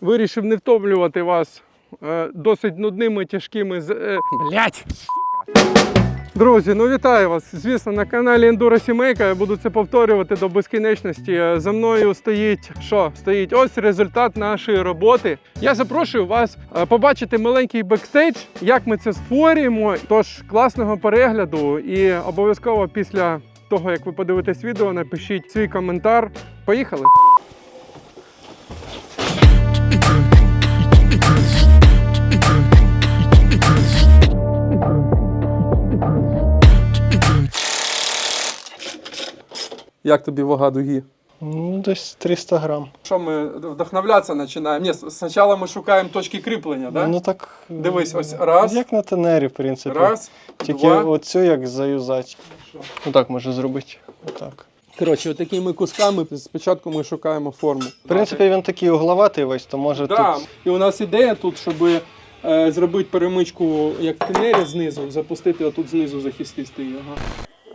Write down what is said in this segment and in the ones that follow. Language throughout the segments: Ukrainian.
Вирішив не втомлювати вас е, досить нудними, тяжкими з. Е, блять! Друзі, ну вітаю вас. Звісно, на каналі Enduro Сімейка. Я буду це повторювати до безкінечності. Е, За мною стоїть що? Стоїть ось результат нашої роботи. Я запрошую вас побачити маленький бекстейдж, як ми це створюємо. Тож класного перегляду і обов'язково після того, як ви подивитесь відео, напишіть свій коментар. Поїхали! Як тобі вага дуги? Ну, десь 300 грам. Що ми вдохновлятися починаємо? Ні, спочатку ми шукаємо точки кріплення, так? Ну так. Дивись, ось раз. Як на тенері, в принципі. Раз, Тільки два. оцю як заюзати. Отак може зробити. Отак. Коротше, такими кусками спочатку ми шукаємо форму. В принципі, він такий угловатий весь, то може Да. тут. І у нас ідея тут, щоб е, зробити перемичку як в тенері знизу, запустити отут знизу захистити його.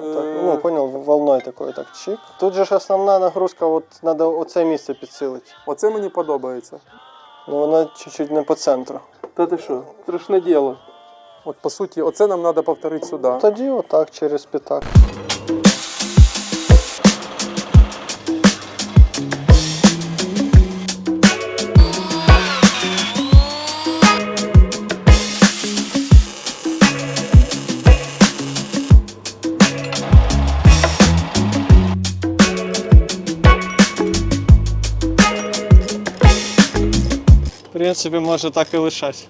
Так, Е, ну, понял, волною такою так чик. Тут же ж основна нагрузка, от треба оце місце підсилити. Оце мені подобається. Ну воно чуть-чуть не по центру. Та ти що? Страшне діло. От по суті, оце нам треба повторити сюди. Тоді отак через п'ятак. В принципі, може так і лишать.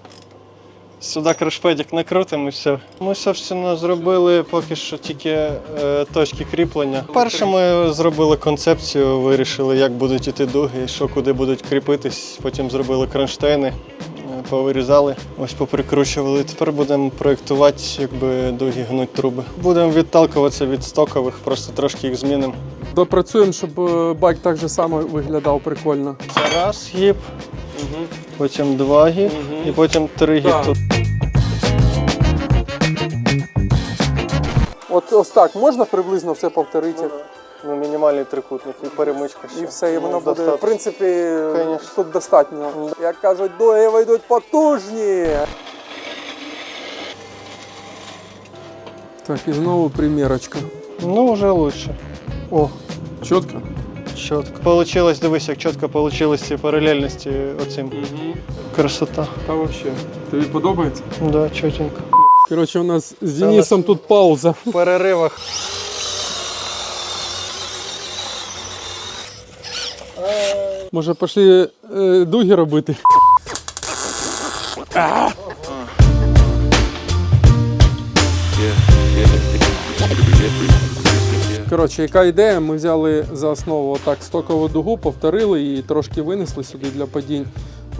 Сюди крашпедик накрутимо і все. Ми, собственно, зробили поки що тільки е, точки кріплення. Перше ми зробили концепцію, вирішили, як будуть іти дуги, що куди будуть кріпитись. Потім зробили кронштейни, е, повирізали, ось поприкручували. Тепер будемо проєктувати, якби дуги гнуть труби. Будемо відталкуватися від стокових, просто трошки їх змінимо. Допрацюємо, щоб е, байк так же само виглядав прикольно. Це раз гіп, потім два гіп і потім три. Так. От ось так можна приблизно все повторити. Ну, мінімальний трикутник і перемичка ще. І все, і Ну, воно буде. В достатньо. принципі, Конечно. тут достатньо. Як кажуть, дуги вийдуть потужні. Так, і знову примірочка. Ну, вже лучше. О, Чітко? Чітко. Получилось, дивись, як чітко получилось ці паралельності оцим. Угу. Красота. Та взагалі. Тобі подобається? Да, чотенько. Коротше, у нас з Денисом тут пауза. В переривах. Може, пішли е, дуги робити. А! Коротше, яка ідея? Ми взяли за основу отак стокову дугу, повторили її, трошки винесли сюди для падінь.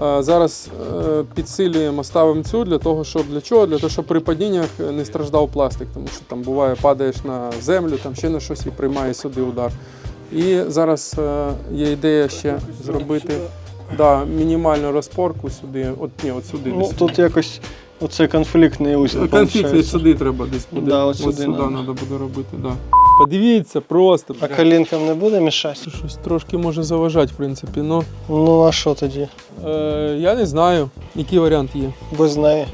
Е, Зараз е, підсилюємо, ставимо цю для того, щоб для чого? Для того, щоб при падіннях не страждав пластик, тому що там буває, падаєш на землю, там ще на щось і приймає сюди удар. І зараз е, є ідея ще зробити да, мінімальну розпорку сюди. От ні, от сюди. Ну, тут якось оцей конфліктний узіл. Конфлікт сюди треба десь буде. Да, от от сюди треба буде робити. Да. Подивіться просто. А колінкам не буде мішати? Щось трошки може заважати, в принципі. Ну, Ну а що тоді? е, я не знаю, який варіант є. Без неї.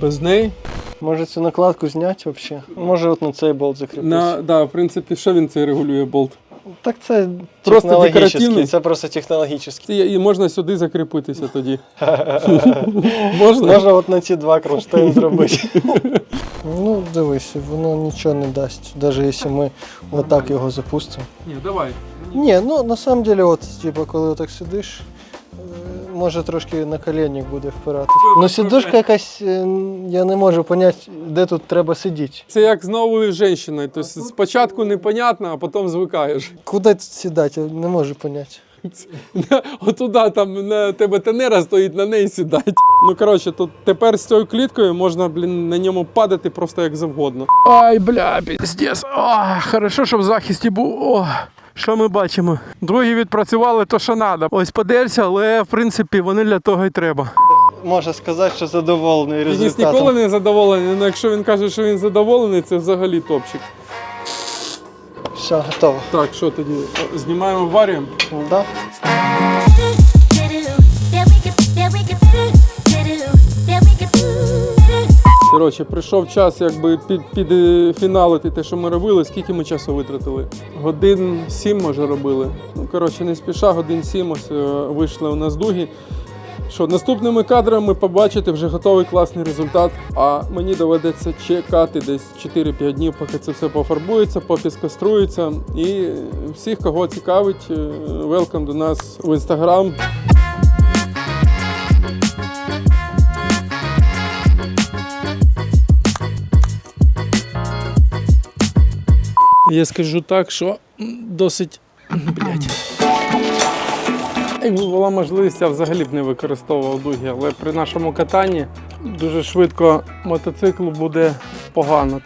Без неї. Може цю накладку зняти взагалі? Може от на цей болт закріпити. На, да, в принципі, що він цей регулює болт? Так це Просто декоративний? Це просто технологічний. І можна сюди закріпитися тоді. Можна? Можна от на ці два кронштейн зробити. ну, дивись, воно нічого не дасть, навіть якщо ми отак його запустимо. Ні, давай. Ні, ну на самом деле, от, типу, коли отак сидиш, може трошки на коленник буде впиратись. Ну сидушка якась, е, я не можу зрозуміти, де тут треба сидіти. Це як з новою жінкою. Тобто спочатку непонятно, а потім звикаєш. Куди тут сідати, я не можу зрозуміти. Отуда там на тебе тенера стоїть, на неї сідать. Ну коротше, тут тепер з цією кліткою можна, блін, на ньому падати просто як завгодно. Ай, бля, піздець. О, хорошо, щоб в захисті був. О. Що ми бачимо? Другі відпрацювали то, що треба. Ось подерся, але в принципі вони для того й треба. Можна сказати, що задоволений результатом. Він ніколи не задоволений, але якщо він каже, що він задоволений, це взагалі топчик. Все, готово. Так, що тоді? Знімаємо варієм. Да? Коротше, прийшов час якби під, під е, те, що ми робили. Скільки ми часу витратили? Годин сім, може, робили. Ну, коротше, не спіша, годин сім ось е, вийшли у нас дуги. Що наступними кадрами побачите вже готовий класний результат. А мені доведеться чекати десь 4-5 днів, поки це все пофарбується, попіскаструється. І всіх, кого цікавить, велкам до нас в інстаграм. Я скажу так, що досить. Блять. Якби була можливість, я взагалі б не використовував дуги, але при нашому катанні дуже швидко мотоциклу буде погано.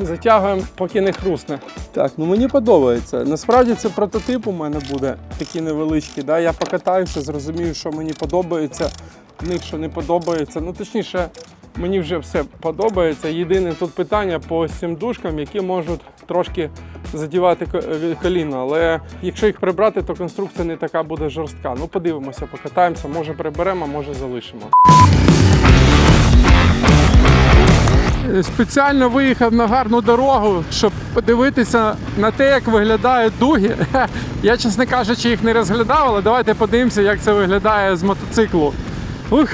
Затягуємо, поки не хрусне. Так, ну мені подобається. Насправді це прототип у мене буде такий невеличкий. Да? Я покатаюся, зрозумію, що мені подобається, в них що не подобається. Ну, точніше, мені вже все подобається. Єдине тут питання по цим дужкам, які можуть трошки задівати е, коліно. Але якщо їх прибрати, то конструкція не така буде жорстка. Ну, подивимося, покатаємося, може приберемо, може залишимо. Спеціально виїхав на гарну дорогу, щоб подивитися на те, як виглядають дуги. Я, чесно кажучи, їх не розглядав, але давайте подивимося, як це виглядає з мотоциклу. Ух!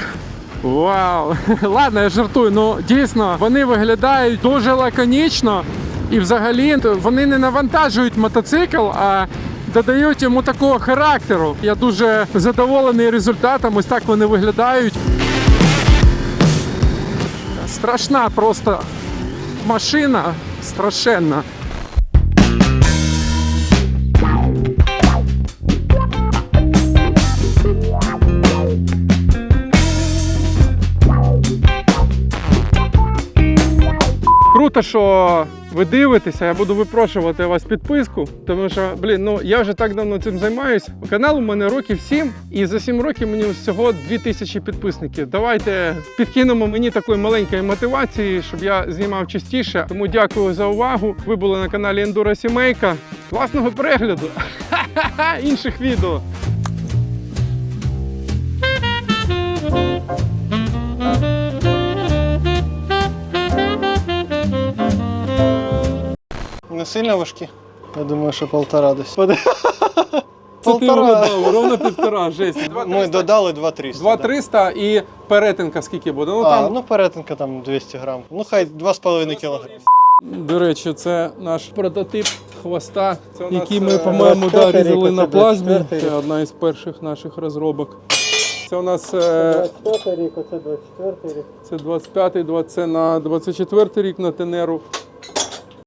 Вау! Ладно, я жартую. Ну дійсно вони виглядають дуже лаконічно і взагалі вони не навантажують мотоцикл, а додають йому такого характеру. Я дуже задоволений результатом. Ось так вони виглядають. Страшна просто машина, страшенна. Круто, що ви дивитеся. Я буду випрошувати у вас підписку, тому що, блін, ну я вже так давно цим займаюся. Канал у мене років 7, і за 7 років мені всього 2000 підписників. Давайте підкинемо мені такої маленької мотивації, щоб я знімав частіше. Тому дякую за увагу. Ви були на каналі Ендура Сімейка. Класного перегляду! Інших відео. Не сильно важкі? Я думаю, що полтора десь. Це ти Полтора. ровно півтора, жесть. Ми додали 2-300. 2300 і перетинка скільки буде? Ну а, там ну перетинка там 200 грам. Ну хай 2,5 кг. До речі, це наш прототип хвоста, який ми, е, по-моєму, да, 24 різали на плазмі. 24 Це одна із перших наших розробок. Це у нас е, 24 рік, оце 24 рік. це 25-й, 20 це на 24 рік на Тенеру.